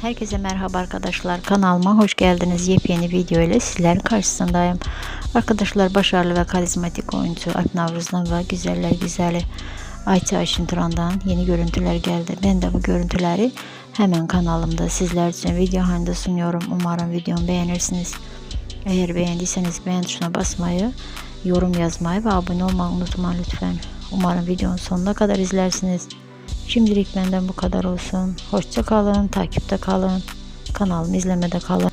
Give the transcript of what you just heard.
Herkese merhaba arkadaşlar. Kanalıma hoş geldiniz. Yepyeni video ile sizlerin karşısındayım. Arkadaşlar başarılı ve karizmatik oyuncu Alp Navruz'dan ve güzeller güzeli Ayça Aşıntıran'dan yeni görüntüler geldi. Ben de bu görüntüleri hemen kanalımda sizler için video halinde sunuyorum. Umarım videomu beğenirsiniz. Eğer beğendiyseniz beğen tuşuna basmayı, yorum yazmayı ve abone olmayı unutmayın lütfen. Umarım videonun sonuna kadar izlersiniz. Şimdilik benden bu kadar olsun. Hoşça kalın, takipte kalın. Kanalımı izlemede kalın.